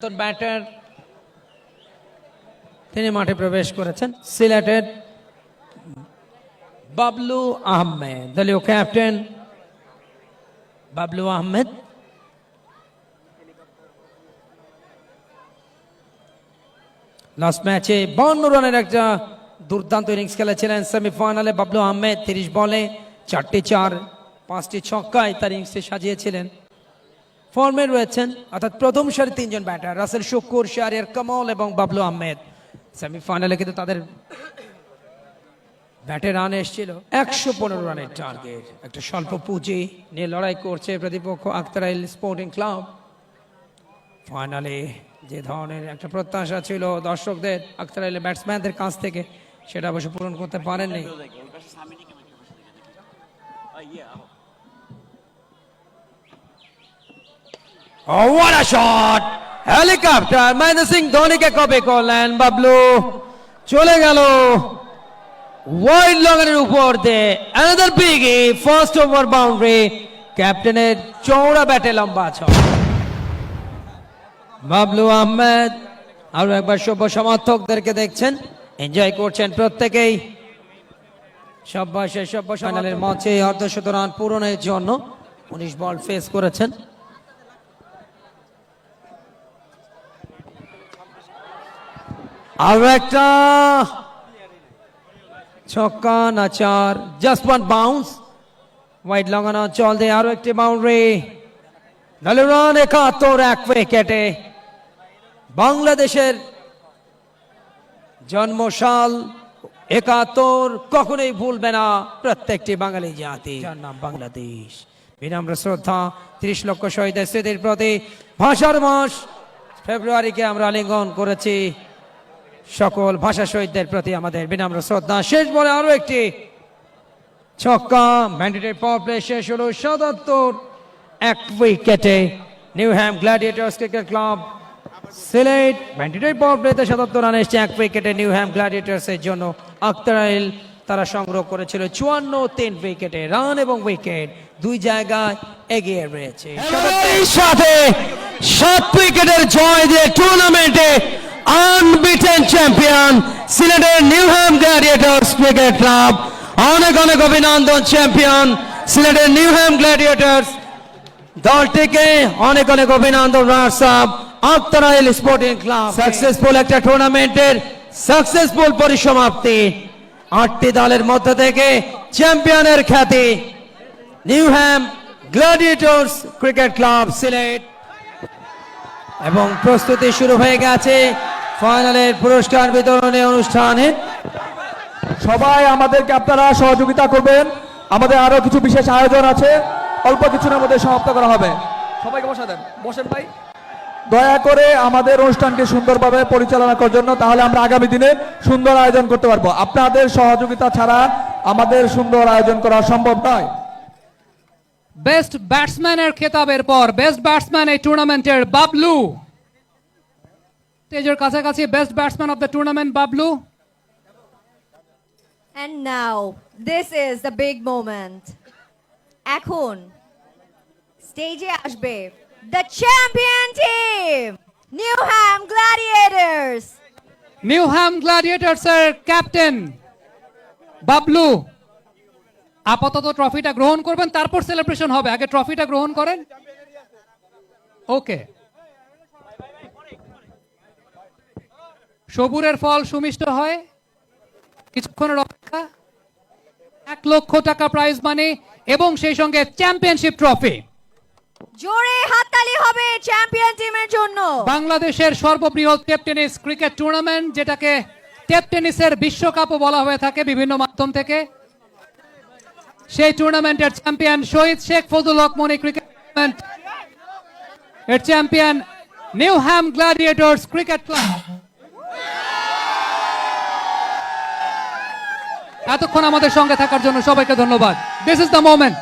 Batter তিনি মাঠে প্রবেশ করেছেন, সিলেটের বাবলু আহমেদ, দলীয় ক্যাপ্টেন বাবলু আহমেদ। লাস্ট ম্যাচে বান্ন রানের একটা দুর্দান্ত ইনিংস খেলেছিলেন সেমিফাইনালে বাবলু আহমেদ, তিরিশ বলে চারটি চার, পাঁচটি ছক্কায় তার ইনিংসটি সাজিয়েছিলেন। ফর্মে রয়েছেন, অর্থাৎ প্রথম সারি তিনজন ব্যাটার, রাসেল শুকুর শাহরিয়ার কমল এবং বাবলু আহমেদ। সেমিফাইনালে কিন্তু তাদের ব্যাটে রান এসেছিল, একশো পনেরো রানের টার্গেট। একটা স্বল্প পুঁজি নিয়ে লড়াই করছে প্রতিপক্ষ আখতারাইল স্পোর্টিং ক্লাব। ফাইনালে যে ধরনের একটা প্রত্যাশা ছিল দর্শকদের আখতারাইলের ব্যাটসম্যানদের কাছ থেকে, সেটা অবশ্য পূরণ করতে পারেননি। Oh, what a shot! Helicopter Mahendra Singh ধোনিকে কবে করলেন বাবলু চলে গেল। ওয়াইড লগনের উপর দিয়ে another biggie first over boundary ক্যাপ্টেনের চৌড়া ব্যাটে লম্বা ছক। বাবলু আহমেদ আরও একবার সভ্য সমর্থকদেরকে দেখছেন। এনজয় করছেন প্রত্যেকেই। সব বয়সের সভ্য ফাইনালের মঞ্চে অর্ধশত রান পূরণের জন্য উনিশ বল ফেস করেছেন। আরও একটা। ছক্কা না চার। জাস্ট ওয়ান বাউন্স ওয়াইড লাগানো চল দিয়ে আরও একটি বাউন্ডারি দলের রান একাত্তর এক উইকেটে বাংলাদেশের জন্মসাল একাত্তর কখনোই ভুলবে না প্রত্যেকটি বাঙালি জাতি। যার নাম বাংলাদেশ। বিনম্র শ্রদ্ধা ত্রিশ লক্ষ শহীদের স্মৃতির প্রতি ভাষার মাস। ফেব্রুয়ারিকে আমরা আলিঙ্গন করেছি। সকল ভাষা শহীদদের প্রতি আমাদের বিনম্র শ্রদ্ধা। শেষ বলে আরও একটি ছক্কা। ম্যান্ডেটেড পাওয়ার প্লে শেষ হলো সাতাত্তর। এক উইকেটে Newham gladiators cricket club Sylhet mandated power প্লেতে সাতাত্তর রান এসছে এক উইকেটে নিউ হ্যাম গ্ল্যাডিয়েটার্স এর জন্য আক্তার আইল তারা সংগ্রহ করেছিল চুয়ান্ন তিন উইকেটে রান এবং উইকেট দুই জায়গায় এগিয়ে রয়েছে। সাথে সাত উইকেটের জয় দিয়ে টুর্নামেন্টে আনবিটেন চ্যাম্পিয়ন সিলেটের নিউহ্যাম গ্ল্যাডিয়েটর্স ক্রিকেট ক্লাব অনেক অনেক অভিনন্দন চ্যাম্পিয়ন সিলেটের নিউহ্যাম গ্ল্যাডিয়েটর্স দলটিকে অনেক অনেক অভিনন্দন রাসাব আক্তারাইল স্পোর্টিং ক্লাব সাকসেসফুল একটা টুর্নামেন্টের সাকসেসফুল পরিসমাপ্তি। আটটি দলের মধ্য থেকে চ্যাম্পিয়নের খ্যাতি Newham gladiators cricket club Sylhet এবং প্রস্তুতি শুরু হয়ে গেছে। ফাইনালের পুরস্কার বিতরণী অনুষ্ঠানে সবাই আমাদেরকে আপনারা সহযোগিতা করবেন। আমাদের আরও কিছু বিশেষ আয়োজন আছে। অল্প কিছুর মধ্যে সমাপ্ত করা হবে। সবাইকে বসা দেন। বসেন ভাই। দয়া করে আমাদের অনুষ্ঠানকে সুন্দরভাবে পরিচালনা করার জন্য তাহলে আমরা আগামী দিনে সুন্দর আয়োজন করতে পারব। আপনাদের সহযোগিতা ছাড়া আমাদের সুন্দর আয়োজন করা সম্ভব নয়। বেস্ট ব্যাটসম্যানের খেতাবের পর বেস্ট ব্যাটসম্যান এই টুর্নামেন্টের বাবলু। স্টেজের কাছাকাছি best batsman of the tournament Bablu. And now, this is the big moment. এখন স্টেজে আসবে the champion team Newham gladiators Newham gladiators এর ক্যাপ্টেন বাবলু। আপাতত ট্রফিটা গ্রহণ করবেন তারপর সেলিব্রেশন হবে। আগে ট্রফিটা গ্রহণ করেন। ওকে সবুরের ফল সুমিষ্ট হয়। কিছুক্ষণের অপেক্ষা। এক লক্ষ টাকা প্রাইজ মানি এবং সেই সঙ্গে চ্যাম্পিয়নশিপ ট্রফি জোরে হাততালি হবে চ্যাম্পিয়ন টিমের জন্য। বাংলাদেশের সর্ববৃহৎ টেপ টেনিস ক্রিকেট টুর্নামেন্ট যেটাকে টেপ টেনিসের বিশ্বকাপও বলা হয়ে থাকে বিভিন্ন মাধ্যম থেকে। সেই টুর্নামেন্টের champion Shaheed Sheikh Fazal Haque Moni cricket tournament এর champion Newham gladiators cricket club এতক্ষণ আমাদের সঙ্গে থাকার জন্য সবাইকে ধন্যবাদ। This is the moment